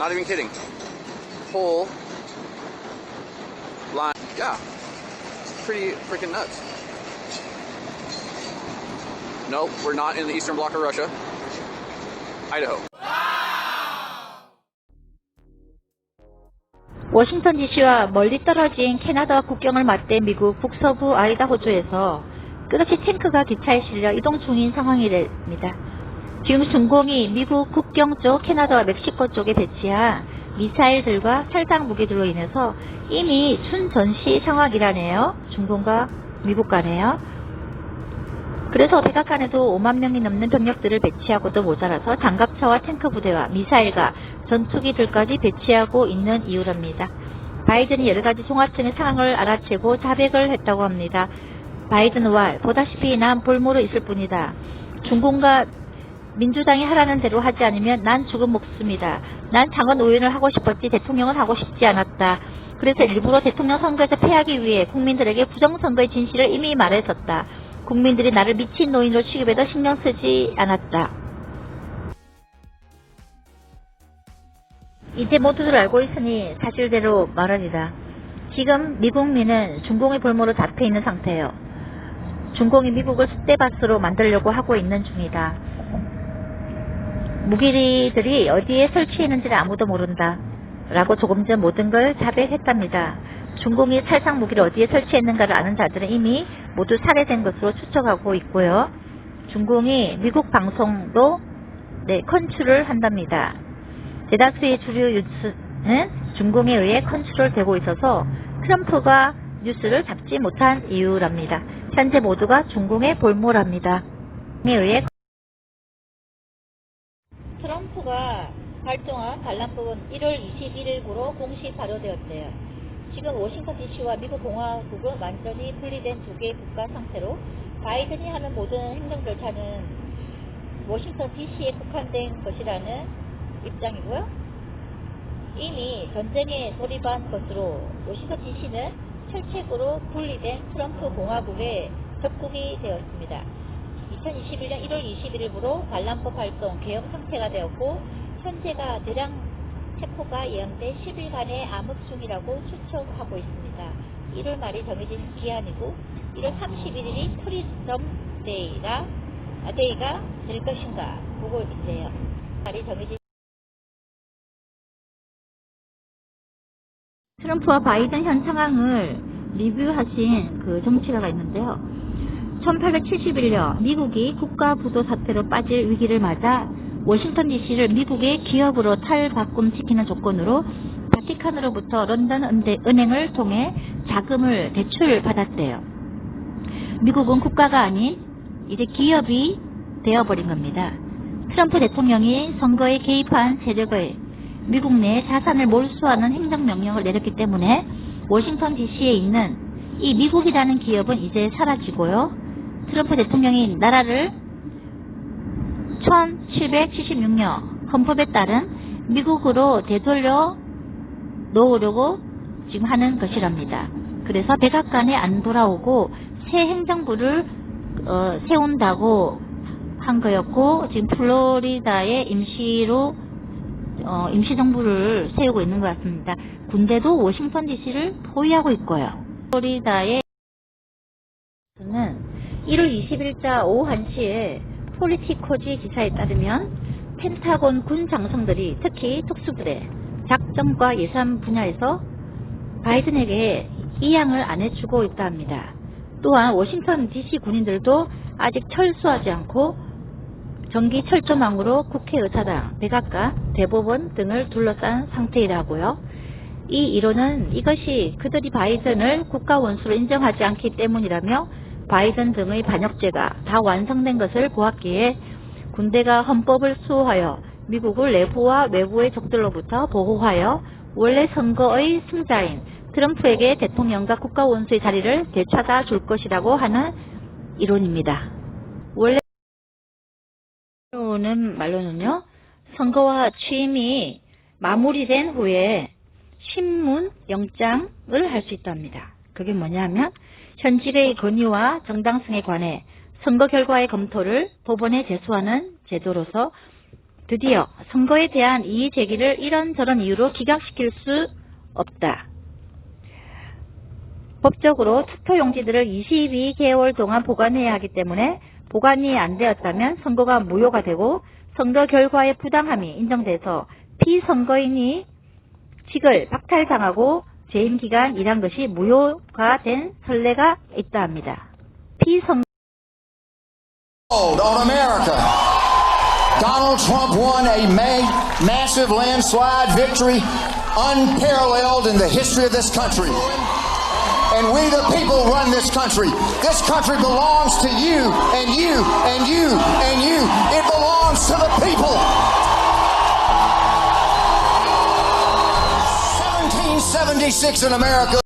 Not even kidding. Whole line. Yeah. It's pretty freaking nuts. Nope, we're not in the eastern bloc of Russia. Idaho. 워싱턴 DC와 멀리 떨어진 캐나다와 국경을 맞대 미국 북서부 아이다호주에서 끝없이 탱크가 기차에 실려 이동 중인 상황이랍니다. 지금 중공이 미국 국경 쪽 캐나다와 멕시코 쪽에 배치한 미사일들과 살상 무기들로 인해서 이미 순전시 상황이라네요. 중공과 미국 간에요. 그래서 백악관에도 5만 명이 넘는 병력들을 배치하고도 모자라서 장갑차와 탱크 부대와 미사일과 전투기들까지 배치하고 있는 이유랍니다. 바이든이 여러 가지 종합적인 상황을 알아채고 자백을 했다고 합니다. 바이든 왈 보다시피 난 볼모로 있을 뿐이다. 중공과 민주당이 하라는 대로 하지 않으면 난 죽은 목숨이다. 난 장관 의원을 하고 싶었지 대통령을 하고 싶지 않았다. 그래서 일부러 대통령 선거에서 패하기 위해 국민들에게 부정선거의 진실을 이미 말했었다. 국민들이 나를 미친 노인으로 취급해도 신경 쓰지 않았다. 이제 모두들 알고 있으니 사실대로 말하리라. 지금 미국민은 중공의 볼모로 잡혀 있는 상태예요. 중공이 미국을 쑥대밭으로 만들려고 하고 있는 중이다. 무기들이 어디에 설치했는지를 아무도 모른다. 라고 조금 전 모든 걸 자백했답니다. 중공이 살상 무기를 어디에 설치했는가를 아는 자들은 이미 모두 살해된 것으로 추측하고 있고요. 중공이 미국 방송도 네, 컨트롤 한답니다. 대다수의 주류 뉴스는 중공에 의해 컨트롤 되고 있어서 트럼프가 뉴스를 잡지 못한 이유랍니다. 현재 모두가 중공의 볼모랍니다. 에 의해 트럼프가 발동한 반란법은 1월 21일부로 공식 발효되었대요. 지금 워싱턴 DC와 미국 공화국은 완전히 분리된 두 개의 국가 상태로 바이든이 하는 모든 행정 절차는 워싱턴 DC에 국한된 것이라는 입장이고요. 이미 전쟁에 돌입한 것으로 워싱턴 DC는 철책으로 분리된 트럼프 공화국의 적국이 되었습니다. 2021년 1월 21일부로 반란법 활동 개혁 상태가 되었고 현재가 대량 체포가 예언돼 10일간의 암흑 중이라고 추측하고 있습니다. 1월 말이 정해진 기한이고 1월 31일이 프리덤 데이가 아, 데이가 될 것인가 보고 있네요. 말이 정해진 트럼프와 바이든 현 상황을 리뷰하신 그 정치가가 있는데요. 1871년 미국이 국가 부도 사태로 빠질 위기를 맞아 워싱턴 DC를 미국의 기업으로 탈바꿈시키는 조건으로 바티칸으로부터 런던 은행을 통해 자금을 대출받았대요. 미국은 국가가 아닌 이제 기업이 되어버린 겁니다. 트럼프 대통령이 선거에 개입한 세력을 미국 내 자산을 몰수하는 행정명령을 내렸기 때문에 워싱턴 DC에 있는 이 미국이라는 기업은 이제 사라지고요. 트럼프 대통령이 나라를 1776년 헌법에 따른 미국으로 되돌려 놓으려고 지금 하는 것이랍니다. 그래서 백악관에 안 돌아오고 새 행정부를 어, 세운다고 한 거였고 지금 플로리다에 임시로 어, 임시정부를 세우고 있는 것 같습니다. 군대도 워싱턴 DC를 포위하고 있고요. 플로리다의 는 1월 20일자 오후 1시에 폴리티코지 기사에 따르면 펜타곤 군 장성들이 특히 특수부대, 작전과 예산 분야에서 바이든에게 이양을 안 해주고 있다 합니다. 또한 워싱턴 DC 군인들도 아직 철수하지 않고 전기 철조망으로 국회의사당, 백악관, 대법원 등을 둘러싼 상태이라고요. 이 이론은 이것이 그들이 바이든을 국가 원수로 인정하지 않기 때문이라며 바이든 등의 반역죄가 다 완성된 것을 보았기에 군대가 헌법을 수호하여 미국을 내부와 외부의 적들로부터 보호하여 원래 선거의 승자인 트럼프에게 대통령과 국가 원수의 자리를 되찾아 줄 것이라고 하는 이론입니다. 원래 는 말로는요, 선거와 취임이 마무리된 후에 신문 영장을 할 수 있답니다. 그게 뭐냐면 현직의 권위와 정당성에 관해 선거 결과의 검토를 법원에 제소하는 제도로서 드디어 선거에 대한 이의 제기를 이런저런 이유로 기각시킬 수 없다. 법적으로 투표 용지들을 22개월 동안 보관해야 하기 때문에 보관이 안 되었다면 선거가 무효가 되고 선거 결과의 부당함이 인정돼서 피선거인이 직을 박탈당하고 재임 기간 일한 것이 무효가 된 선례가 있다 합니다. 피선 on America. Donald Trump won a ma- massive landslide victory unparalleled in the history of this country. And we, the people, run this country. This country belongs to you, and you, and you, and you. It belongs to the people. 1776 in America.